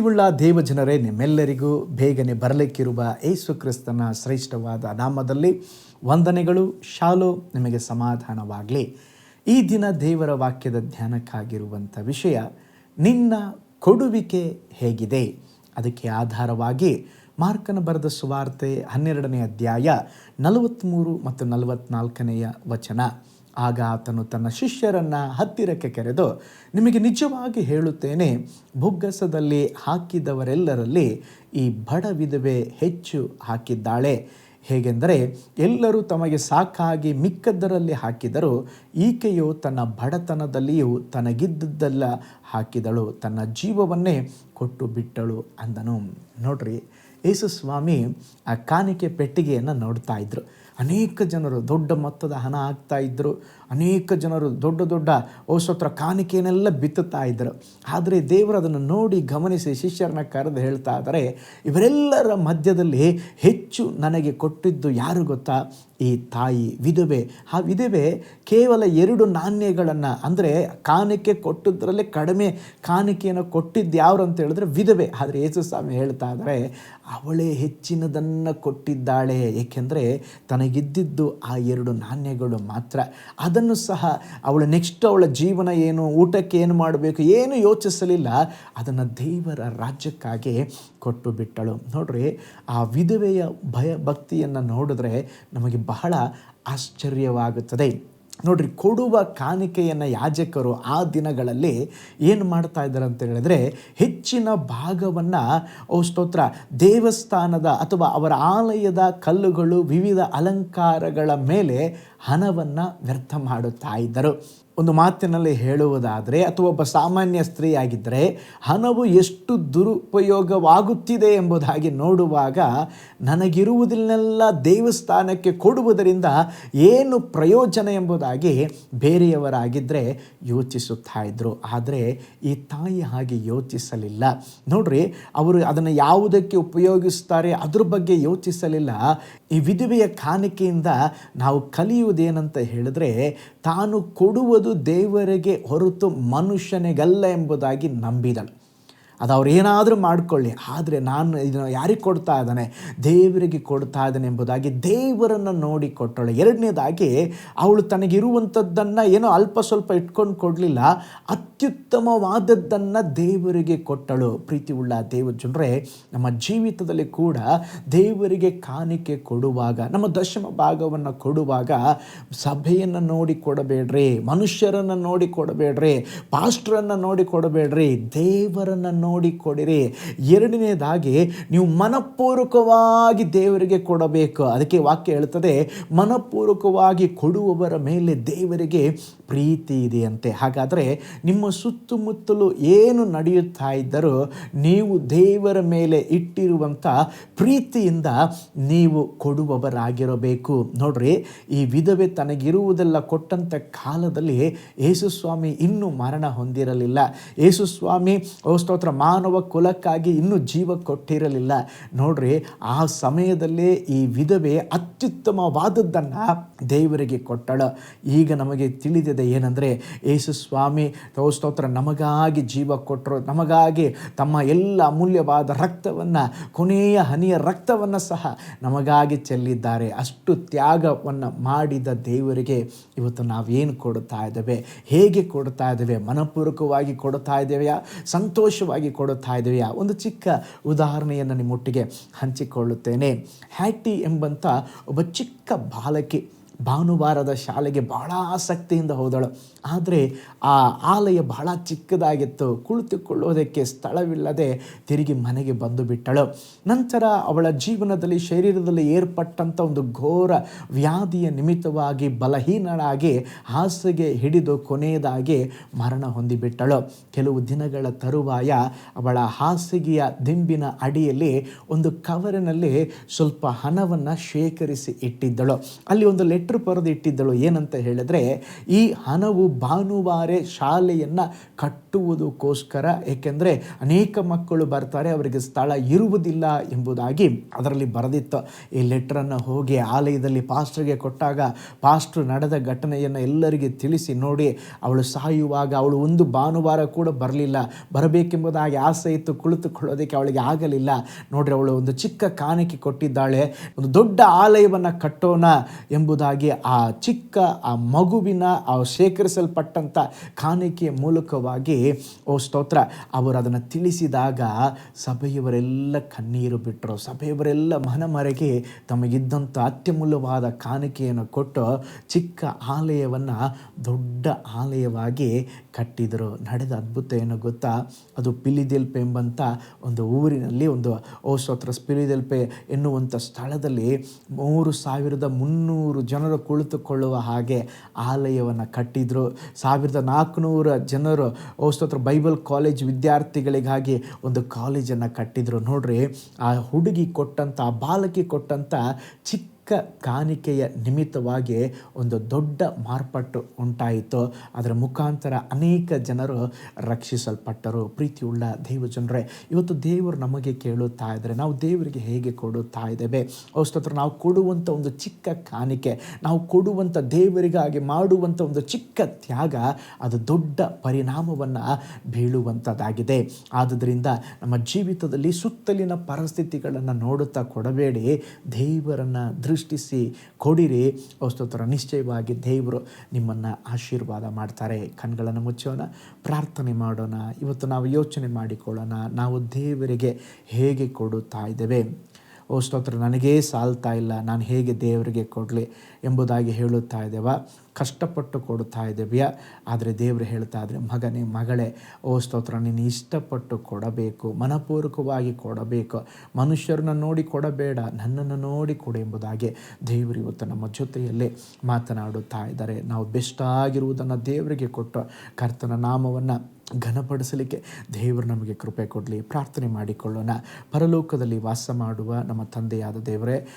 ಪ್ರೀತಿಯುಳ್ಳ ದೇವಜನರೇ, ನಿಮ್ಮೆಲ್ಲರಿಗೂ ಬೇಗನೆ ಬರಲಿಕ್ಕಿರುವ ಏಸು ಕ್ರಿಸ್ತನ ಶ್ರೇಷ್ಠವಾದ ನಾಮದಲ್ಲಿ ವಂದನೆಗಳು. ಶಾಲೋ, ನಿಮಗೆ ಸಮಾಧಾನವಾಗಲಿ. ಈ ದಿನ ದೇವರ ವಾಕ್ಯದ ಧ್ಯಾನಕ್ಕಾಗಿರುವಂಥ ವಿಷಯ, ನಿನ್ನ ಕೊಡುವಿಕೆ ಹೇಗಿದೆ? ಅದಕ್ಕೆ ಆಧಾರವಾಗಿ ಮಾರ್ಕನ ಬರೆದ ಸುವಾರ್ತೆ ಹನ್ನೆರಡನೇ ಅಧ್ಯಾಯ ನಲವತ್ತ್ಮೂರು ಮತ್ತು ನಲವತ್ತ್ನಾಲ್ಕನೆಯ ವಚನ. ಆಗ ಆತನು ತನ್ನ ಶಿಷ್ಯರನ್ನು ಹತ್ತಿರಕ್ಕೆ ಕರೆದು, ನಿಮಗೆ ನಿಜವಾಗಿ ಹೇಳುತ್ತೇನೆ ಬುಗ್ಗಸದಲ್ಲಿ ಹಾಕಿದವರೆಲ್ಲರಲ್ಲಿ ಈ ಬಡ ವಿಧವೆ ಹೆಚ್ಚು ಹಾಕಿದ್ದಾಳೆ. ಹೇಗೆಂದರೆ, ಎಲ್ಲರೂ ತಮಗೆ ಸಾಕಾಗಿ ಮಿಕ್ಕದ್ದರಲ್ಲಿ ಹಾಕಿದರು ಈಕೆಯು ತನ್ನ ಬಡತನದಲ್ಲಿಯೂ ತನಗಿದ್ದದ್ದೆಲ್ಲ ಹಾಕಿದಳು. ತನ್ನ ಜೀವವನ್ನೇ ಕೊಟ್ಟು ಬಿಟ್ಟಳು, ಅಂದನು. ನೋಡ್ರಿ ಯೇಸು ಸ್ವಾಮಿ ಆ ಕಾಣಿಕೆ ಪೆಟ್ಟಿಗೆಯನ್ನು ನೋಡ್ತಾ ಇದ್ದರು ಅನೇಕ ಜನರು ದೊಡ್ಡ ಮೊತ್ತದ ಹಣ ಹಾಕ್ತಾ ಇದ್ದರು ಅನೇಕ ಜನರು ದೊಡ್ಡ ದೊಡ್ಡ ಔಷತ್ರ ಕಾಣಿಕೆಯನ್ನೆಲ್ಲ ಬಿತ್ತುತ್ತಾ ಇದ್ದರು. ಆದರೆ ದೇವರು ಅದನ್ನು ನೋಡಿ ಗಮನಿಸಿ ಶಿಷ್ಯರನ್ನ ಕರೆದು ಹೇಳ್ತಾ ಇದ್ದಾರೆ, ಇವರೆಲ್ಲರ ಮಧ್ಯದಲ್ಲಿ ಹೆಚ್ಚು ನನಗೆ ಕೊಟ್ಟಿದ್ದು ಯಾರು ಗೊತ್ತಾ? ಈ ತಾಯಿ ವಿಧವೆ. ಆ ವಿಧವೆ ಕೇವಲ ಎರಡು ನಾಣ್ಯಗಳನ್ನು, ಅಂದರೆ ಕಾಣಿಕೆ ಕೊಟ್ಟಿದ್ದರಲ್ಲೇ ಕಡಿಮೆ ಕಾಣಿಕೆಯನ್ನು ಕೊಟ್ಟಿದ್ದು ಯಾರು ಅಂತ ಹೇಳಿದ್ರೆ ವಿಧವೆ. ಆದರೆ ಯೇಸು ಸ್ವಾಮಿ ಹೇಳ್ತಾ ಇದ್ದಾರೆ, ಅವಳೇ ಹೆಚ್ಚಿನದನ್ನು ಕೊಟ್ಟಿದ್ದಾಳೆ, ಏಕೆಂದರೆ ತನಗಿದ್ದಿದ್ದು ಆ ಎರಡು ನಾಣ್ಯಗಳು ಮಾತ್ರ. ಅದನ್ನು ಸಹ ಅವಳು ನೆಕ್ಸ್ಟ್ ಅವಳ ಜೀವನ ಏನು, ಊಟಕ್ಕೆ ಏನು ಮಾಡಬೇಕು, ಏನು ಯೋಚಿಸಲಿಲ್ಲ, ಅದನ್ನು ದೇವರ ರಾಜ್ಯಕ್ಕಾಗಿ ಕೊಟ್ಟು ಬಿಟ್ಟಳು. ನೋಡ್ರಿ, ಆ ವಿಧವೆಯ ಭಯ ಭಕ್ತಿಯನ್ನು ನೋಡಿದ್ರೆ ನಮಗೆ ಬಹಳ ಆಶ್ಚರ್ಯವಾಗುತ್ತದೆ. ನೋಡ್ರಿ, ಕೊಡುವ ಕಾಣಿಕೆಯನ್ನು ಯಾಜಕರು ಆ ದಿನಗಳಲ್ಲಿ ಏನು ಮಾಡ್ತಾ ಇದ್ದಾರೆ ಅಂತ ಹೇಳಿದ್ರೆ, ಹೆಚ್ಚಿನ ಭಾಗವನ್ನು ಸ್ತೋತ್ರ, ದೇವಸ್ಥಾನದ ಅಥವಾ ಅವರ ಆಲಯದ ಕಲ್ಲುಗಳು ವಿವಿಧ ಅಲಂಕಾರಗಳ ಮೇಲೆ ಹಣವನ್ನು ವ್ಯರ್ಥ ಮಾಡುತ್ತಾ ಇದ್ದರು. ಒಂದು ಮಾತಿನಲ್ಲಿ ಹೇಳುವುದಾದರೆ, ಅಥವಾ ಒಬ್ಬ ಸಾಮಾನ್ಯ ಸ್ತ್ರೀಯಾಗಿದ್ದರೆ, ಹಣವು ಎಷ್ಟು ದುರುಪಯೋಗವಾಗುತ್ತಿದೆ ಎಂಬುದಾಗಿ ನೋಡುವಾಗ ನನಗಿರುವುದನ್ನೆಲ್ಲ ದೇವಸ್ಥಾನಕ್ಕೆ ಕೊಡುವುದರಿಂದ ಏನು ಪ್ರಯೋಜನ ಎಂಬುದಾಗಿ ಬೇರೆಯವರಾಗಿದ್ದರೆ ಯೋಚಿಸುತ್ತಾ ಇದ್ದರು ಆದರೆ ಈ ತಾಯಿ ಹಾಗೆ ಯೋಚಿಸಲಿಲ್ಲ. ನೋಡ್ರಿ, ಅವರು ಅದನ್ನು ಯಾವುದಕ್ಕೆ ಉಪಯೋಗಿಸ್ತಾರೆ, ಅದ್ರ ಬಗ್ಗೆ ಯೋಚಿಸಲಿಲ್ಲ. ಈ ವಿಧವೆಯ ಕಾಣಿಕೆಯಿಂದ ನಾವು ಕಲಿಯುವುದೇನಂತ ಹೇಳಿದ್ರೆ, ತಾನು ಕೊಡುವುದು ದೇವರಿಗೆ ಹೊರತು ಮನುಷ್ಯನಿಗಲ್ಲ ಎಂಬುದಾಗಿ ನಂಬಿದಳು ಅದು ಅವ್ರು ಏನಾದರೂ ಮಾಡಿಕೊಳ್ಳಿ. ಆದರೆ ನಾನು ಇದನ್ನು ಯಾರಿಗೆ ಕೊಡ್ತಾ ಇದ್ದಾನೆ? ದೇವರಿಗೆ ಕೊಡ್ತಾ ಇದ್ದಾನೆ ಎಂಬುದಾಗಿ ದೇವರನ್ನು ನೋಡಿ ಕೊಟ್ಟಳು ಎರಡನೇದಾಗಿ ಅವಳು ತನಗಿರುವಂಥದ್ದನ್ನು ಏನೋ ಅಲ್ಪ ಸ್ವಲ್ಪ ಇಟ್ಕೊಂಡು ಕೊಡಲಿಲ್ಲ. ಅತ್ಯುತ್ತಮವಾದದ್ದನ್ನು ದೇವರಿಗೆ ಕೊಟ್ಟಳು. ಪ್ರೀತಿ ಉಳ್ಳ ದೇವ ಜನರೇ, ನಮ್ಮ ಜೀವಿತದಲ್ಲಿ ಕೂಡ ದೇವರಿಗೆ ಕಾಣಿಕೆ ಕೊಡುವಾಗ, ನಮ್ಮ ದಶಮ ಭಾಗವನ್ನು ಕೊಡುವಾಗ ಸಭೆಯನ್ನು ನೋಡಿ ಕೊಡಬೇಡ್ರಿ, ಮನುಷ್ಯರನ್ನು ನೋಡಿ ಕೊಡಬೇಡ್ರಿ, ಪಾಸ್ಟ್ರನ್ನು ನೋಡಿ ಕೊಡಬೇಡ್ರಿ, ದೇವರನ್ನು ನೋಡಿ ಕೊಡಿರಿ ಎರಡನೇದಾಗಿ ನೀವು ಮನಪೂರ್ವಕವಾಗಿ ದೇವರಿಗೆ ಕೊಡಬೇಕು. ಅದಕ್ಕೆ ವಾಕ್ಯ ಹೇಳ್ತದೆ ಮನಪೂರ್ವಕವಾಗಿ ಕೊಡುವವರ ಮೇಲೆ ದೇವರಿಗೆ ಪ್ರೀತಿ ಇದೆಯಂತೆ. ಹಾಗಾದರೆ ನಿಮ್ಮ ಸುತ್ತಮುತ್ತಲು ಏನು ನಡೆಯುತ್ತಾ ಇದ್ದರೂ ನೀವು ದೇವರ ಮೇಲೆ ಇಟ್ಟಿರುವಂಥ ಪ್ರೀತಿಯಿಂದ ನೀವು ಕೊಡುವವರಾಗಿರಬೇಕು. ನೋಡ್ರಿ, ಈ ವಿಧವೆ ತನಗಿರುವುದೆಲ್ಲ ಕೊಟ್ಟಂಥ ಕಾಲದಲ್ಲಿ ಯೇಸುಸ್ವಾಮಿ ಇನ್ನೂ ಮರಣ ಹೊಂದಿರಲಿಲ್ಲ. ಯೇಸುಸ್ವಾಮಿ ಸ್ತೋತ್ರ ಮಾನವ ಕುಲಕ್ಕಾಗಿ ಇನ್ನೂ ಜೀವ ಕೊಟ್ಟಿರಲಿಲ್ಲ. ನೋಡ್ರಿ, ಆ ಸಮಯದಲ್ಲೇ ಈ ವಿಧವೆ ಅತ್ಯುತ್ತಮವಾದದ್ದನ್ನು ದೇವರಿಗೆ ಕೊಟ್ಟಳು. ಈಗ ನಮಗೆ ತಿಳಿದಿದೆ ಏನಂದರೆ ಯೇಸು ಸ್ವಾಮಿ ತೋಸ್ತೋತ್ರ ಸ್ತೋತ್ರ, ನಮಗಾಗಿ ಜೀವ ಕೊಟ್ಟರು ನಮಗಾಗಿ ತಮ್ಮ ಎಲ್ಲ ಅಮೂಲ್ಯವಾದ ರಕ್ತವನ್ನು, ಕೊನೆಯ ಹನಿಯ ರಕ್ತವನ್ನು ಸಹ ನಮಗಾಗಿ ಚೆಲ್ಲಿದ್ದಾರೆ. ಅಷ್ಟು ತ್ಯಾಗವನ್ನು ಮಾಡಿದ ದೇವರಿಗೆ ಇವತ್ತು ನಾವೇನು ಕೊಡುತ್ತಾ ಇದ್ದೇವೆ? ಹೇಗೆ ಕೊಡ್ತಾ ಇದ್ದೇವೆ? ಮನಪೂರ್ವಕವಾಗಿ ಕೊಡ್ತಾ ಇದ್ದೇವೆಯಾ? ಸಂತೋಷವಾಗಿ ಕೊಡುತ್ತಾ ಇದೆಯಾ ಒಂದು ಚಿಕ್ಕ ಉದಾಹರಣೆಯನ್ನು ನಿಮ್ಮೊಟ್ಟಿಗೆ ಹಂಚಿಕೊಳ್ಳುತ್ತೇನೆ. ಹ್ಯಾಟಿ ಎಂಬಂಥ ಒಬ್ಬ ಚಿಕ್ಕ ಬಾಲಕಿ ಭಾನುವಾರದ ಶಾಲೆಗೆ ಬಹಳ ಆಸಕ್ತಿಯಿಂದ ಹೋದಳು. ಆದರೆ ಆ ಆಲಯ ಬಹಳ ಚಿಕ್ಕದಾಗಿತ್ತು. ಕುಳಿತುಕೊಳ್ಳೋದಕ್ಕೆ ಸ್ಥಳವಿಲ್ಲದೆ ತಿರುಗಿ ಮನೆಗೆ ಬಂದು ಬಿಟ್ಟಳು. ನಂತರ ಅವಳ ಜೀವನದಲ್ಲಿ, ಶರೀರದಲ್ಲಿ ಏರ್ಪಟ್ಟಂಥ ಒಂದು ಘೋರ ವ್ಯಾಧಿಯ ನಿಮಿತ್ತವಾಗಿ ಬಲಹೀನಳಾಗಿ ಹಾಸಿಗೆ ಹಿಡಿದು ಕೊನೆಯದಾಗಿ ಮರಣ ಹೊಂದಿಬಿಟ್ಟಳು. ಕೆಲವು ದಿನಗಳ ತರುವಾಯ ಅವಳ ಹಾಸಿಗೆಯ ದಿಂಬಿನ ಅಡಿಯಲ್ಲಿ ಒಂದು ಕವರಿನಲ್ಲಿ ಸ್ವಲ್ಪ ಹಣವನ್ನು ಶೇಖರಿಸಿ ಇಟ್ಟಿದ್ದಳು. ಅಲ್ಲಿ ಒಂದು ಲೆಟರ್ ಬರೆದು ಇಟ್ಟಿದ್ದಳು. ಏನಂತ ಹೇಳಿದ್ರೆ, ಈ ಹಣವು ಭಾನುವಾರ ಶಾಲೆಯನ್ನು ಕಟ್ಟುವುದಕ್ಕೋಸ್ಕರ, ಏಕೆಂದರೆ ಅನೇಕ ಮಕ್ಕಳು ಬರ್ತಾರೆ, ಅವರಿಗೆ ಸ್ಥಳ ಇರುವುದಿಲ್ಲ ಎಂಬುದಾಗಿ ಅದರಲ್ಲಿ ಬರೆದಿತ್ತು. ಈ ಲೆಟ್ರನ್ನು ಹೋಗಿ ಆಲಯದಲ್ಲಿ ಪಾಸ್ಟ್ರಿಗೆ ಕೊಟ್ಟಾಗ ಪಾಸ್ಟ್ರು ನಡೆದ ಘಟನೆಯನ್ನು ಎಲ್ಲರಿಗೆ ತಿಳಿಸಿ ನೋಡಿ, ಅವಳು ಸಾಯುವಾಗ ಅವಳು ಒಂದು ಭಾನುವಾರ ಕೂಡ ಬರಲಿಲ್ಲ. ಬರಬೇಕೆಂಬುದಾಗಿ ಆಸೆ ಇತ್ತು, ಕುಳಿತುಕೊಳ್ಳೋದಕ್ಕೆ ಅವಳಿಗೆ ಆಗಲಿಲ್ಲ. ನೋಡಿರಿ, ಅವಳು ಒಂದು ಚಿಕ್ಕ ಕಾಣಿಕೆ ಕೊಟ್ಟಿದ್ದಾಳೆ. ಒಂದು ದೊಡ್ಡ ಆಲಯವನ್ನು ಕಟ್ಟೋಣ ಎಂಬುದಾಗಿ ಆ ಚಿಕ್ಕ, ಆ ಮಗುವಿನ, ಆ ಶೇಖರಿಸಲ್ಪಟ್ಟಂಥ ಕಾಣಿಕೆಯ ಮೂಲಕವಾಗಿ, ಓ ಸ್ತೋತ್ರ, ಅವರು ಅದನ್ನು ತಿಳಿಸಿದಾಗ ಸಭೆಯವರೆಲ್ಲ ಕಣ್ಣೀರು ಬಿಟ್ಟರು ಸಭೆಯವರೆಲ್ಲ ಮನಮರೆಗೆ ತಮಗಿದ್ದಂಥ ಅತ್ಯಮೂಲ್ಯವಾದ ಕಾಣಿಕೆಯನ್ನು ಕೊಟ್ಟು ಚಿಕ್ಕ ಆಲಯವನ್ನು ದೊಡ್ಡ ಆಲಯವಾಗಿ ಕಟ್ಟಿದರು. ನಡೆದ ಅದ್ಭುತ ಏನು ಗೊತ್ತಾ? ಅದು ಪಿಲಿದೆಲ್ಪೆ ಎಂಬಂಥ ಒಂದು ಊರಿನಲ್ಲಿ ಒಂದು, ಓ ಸ್ತೋತ್ರ, ಪಿಲಿದೆಲ್ಪೆ ಎನ್ನುವಂಥ ಸ್ಥಳದಲ್ಲಿ ಮೂರು ಸಾವಿರದ ಮುನ್ನೂರು ಜನರು ಕುಳಿತುಕೊಳ್ಳುವ ಹಾಗೆ ಆಲಯವನ್ನು ಕಟ್ಟಿದರು. ಸಾವಿರದ ನಾಲ್ಕುನೂರ ಜನರು ಸ್ತೋತ್ರ, ಬೈಬಲ್ ಕಾಲೇಜ್ ವಿದ್ಯಾರ್ಥಿಗಳಿಗಾಗಿ ಒಂದು ಕಾಲೇಜನ್ನು ಕಟ್ಟಿದರು. ನೋಡ್ರಿ, ಆ ಹುಡುಗಿ ಕೊಟ್ಟಂಥ ಬಾಲಕಿ ಕೊಟ್ಟಂಥ ಚಿಕ್ಕ ಕಾಣಿಕೆಯ ನಿಮಿತ್ತವಾಗಿ ಒಂದು ದೊಡ್ಡ ಮಾರ್ಪಾಟು ಉಂಟಾಯಿತು. ಅದರ ಮುಖಾಂತರ ಅನೇಕ ಜನರು ರಕ್ಷಿಸಲ್ಪಟ್ಟರು. ಪ್ರೀತಿಯುಳ್ಳ ದೇವ ಜನರೇ ಇವತ್ತು ದೇವರು ನಮಗೆ ಕೇಳುತ್ತಾ ಇದ್ದರೆ. ನಾವು ದೇವರಿಗೆ ಹೇಗೆ ಕೊಡುತ್ತಾ ಇದ್ದೇವೆ? ಅವಸ್ತೋತ್ರ ನಾವು ಕೊಡುವಂಥ ಒಂದು ಚಿಕ್ಕ ಕಾಣಿಕೆ, ನಾವು ಕೊಡುವಂಥ ದೇವರಿಗಾಗಿ ಮಾಡುವಂಥ ಒಂದು ಚಿಕ್ಕ ತ್ಯಾಗ, ಅದು ದೊಡ್ಡ ಪರಿಣಾಮವನ್ನು ಬೀಳುವಂಥದ್ದಾಗಿದೆ ಆದ್ದರಿಂದ ನಮ್ಮ ಜೀವಿತದಲ್ಲಿ ಸುತ್ತಲಿನ ಪರಿಸ್ಥಿತಿಗಳನ್ನು ನೋಡುತ್ತಾ ಕೊಡಬೇಡಿ. ದೇವರನ್ನು ದೃಷ್ಟಿಸಿ ಕೊಡಿರಿ. ಸ್ತೋತ್ರ ನಿಶ್ಚಯವಾಗಿ ದೇವರು ನಿಮ್ಮನ್ನು ಆಶೀರ್ವಾದ ಮಾಡ್ತಾರೆ. ಕಣ್ಗಳನ್ನು ಮುಚ್ಚೋಣ, ಪ್ರಾರ್ಥನೆ ಮಾಡೋಣ. ಇವತ್ತು ನಾವು ಯೋಚನೆ ಮಾಡಿಕೊಳ್ಳೋಣ, ನಾವು ದೇವರಿಗೆ ಹೇಗೆ ಕೊಡುತ್ತಾ ಇದ್ದೇವೆ? ಓ ಸ್ತೋತ್ರ ನನಗೇ ಸಾಲ್ತಾ ಇಲ್ಲ, ನಾನು ಹೇಗೆ ದೇವರಿಗೆ ಕೊಡಲಿ ಎಂಬುದಾಗಿ ಹೇಳುತ್ತಾ ಇದ್ದೇವ? ಕಷ್ಟಪಟ್ಟು ಕೊಡ್ತಾ ಇದ್ದೇವೆಯಾ ಆದರೆ ದೇವರು ಹೇಳ್ತಾ ಇದ್ರೆ ಮಗನೇ, ಮಗಳೇ, ಓ ಸ್ತೋತ್ರ, ನೀನು ಇಷ್ಟಪಟ್ಟು ಕೊಡಬೇಕು, ಮನಪೂರ್ವಕವಾಗಿ ಕೊಡಬೇಕು. ಮನುಷ್ಯರನ್ನ ನೋಡಿ ಕೊಡಬೇಡ, ನನ್ನನ್ನು ನೋಡಿ ಕೊಡು ಎಂಬುದಾಗಿ ದೇವರು ಇವತ್ತು ನಮ್ಮ ಜೊತೆಯಲ್ಲಿ ಮಾತನಾಡುತ್ತಾ ಇದ್ದಾರೆ. ನಾವು ಬೆಸ್ಟ್ ಆಗಿರುವುದನ್ನು ದೇವರಿಗೆ ಕೊಟ್ಟು ಕರ್ತನ ನಾಮವನ್ನು ಘನಪಡಿಸಲಿಕ್ಕೆ ದೇವರು ನಮಗೆ ಕೃಪೆ ಕೊಡಲಿ. ಪ್ರಾರ್ಥನೆ ಮಾಡಿಕೊಳ್ಳೋಣ. ಪರಲೋಕದಲ್ಲಿ ವಾಸ ಮಾಡುವ ನಮ್ಮ ತಂದೆಯಾದ ದೇವರೇ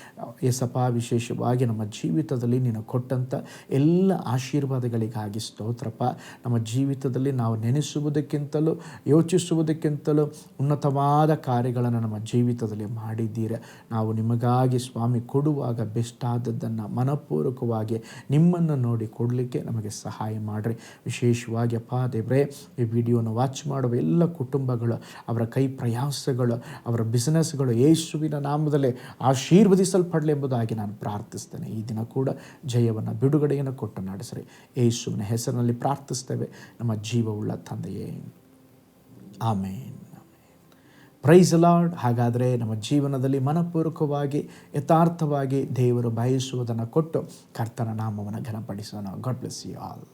ಎಸಪ ವಿಶೇಷವಾಗಿ ನಮ್ಮ ಜೀವಿತದಲ್ಲಿ ನೀನು ಕೊಟ್ಟಂಥ ಎಲ್ಲ ಆಶೀರ್ವಾದಗಳಿಗಾಗಿ ಸ್ತೋತ್ರಪ್ಪ. ನಮ್ಮ ಜೀವಿತದಲ್ಲಿ ನಾವು ನೆನೆಸುವುದಕ್ಕಿಂತಲೂ, ಯೋಚಿಸುವುದಕ್ಕಿಂತಲೂ ಉನ್ನತವಾದ ಕಾರ್ಯಗಳನ್ನು ನಮ್ಮ ಜೀವಿತದಲ್ಲಿ ಮಾಡಿದ್ದೀರ. ನಾವು ನಿಮಗಾಗಿ ಸ್ವಾಮಿ ಕೊಡುವಾಗ ಬೆಸ್ಟ್ ಆದದ್ದನ್ನು ಮನಪೂರ್ವಕವಾಗಿ ನಿಮ್ಮನ್ನು ನೋಡಿ ಕೊಡಲಿಕ್ಕೆ ನಮಗೆ ಸಹಾಯ ಮಾಡಿರಿ. ವಿಶೇಷವಾಗಿ ಅಪ್ಪ ದೇವರೇ, ಈ ವಿಡಿಯೋನ ವಾಚ್ ಮಾಡುವ ಎಲ್ಲ ಕುಟುಂಬಗಳು, ಅವರ ಕೈ ಪ್ರಯಾಸಗಳು, ಅವರ ಬಿಸ್ನೆಸ್ಗಳು ಯೇಸುವಿನ ನಾಮದಲ್ಲಿ ಆಶೀರ್ವದಿಸಲ್ಪಡಲಿ ಎಂಬುದಾಗಿ ನಾನು ಪ್ರಾರ್ಥಿಸ್ತೇನೆ. ಈ ದಿನ ಕೂಡ ಜಯವನ್ನು, ಬಿಡುಗಡೆಯನ್ನು ಕೊಟ್ಟು ನಡೆಸ್ರಿ. ಯೇಸುವಿನ ಹೆಸರಿನಲ್ಲಿ ಪ್ರಾರ್ಥಿಸ್ತೇವೆ. ನಮ್ಮ ಜೀವವುಳ್ಳ ತಂದೆಯೇ. ಆಮೇನ್. ಪ್ರೈಸ್ ಲಾರ್ಡ್ ಹಾಗಾದರೆ ನಮ್ಮ ಜೀವನದಲ್ಲಿ ಮನಪೂರ್ವಕವಾಗಿ, ಯಥಾರ್ಥವಾಗಿ ದೇವರು ಬಯಸುವುದನ್ನು ಕೊಟ್ಟು ಕರ್ತನ ನಾಮವನ್ನು ಘನಪಡಿಸೋಣ. God bless you all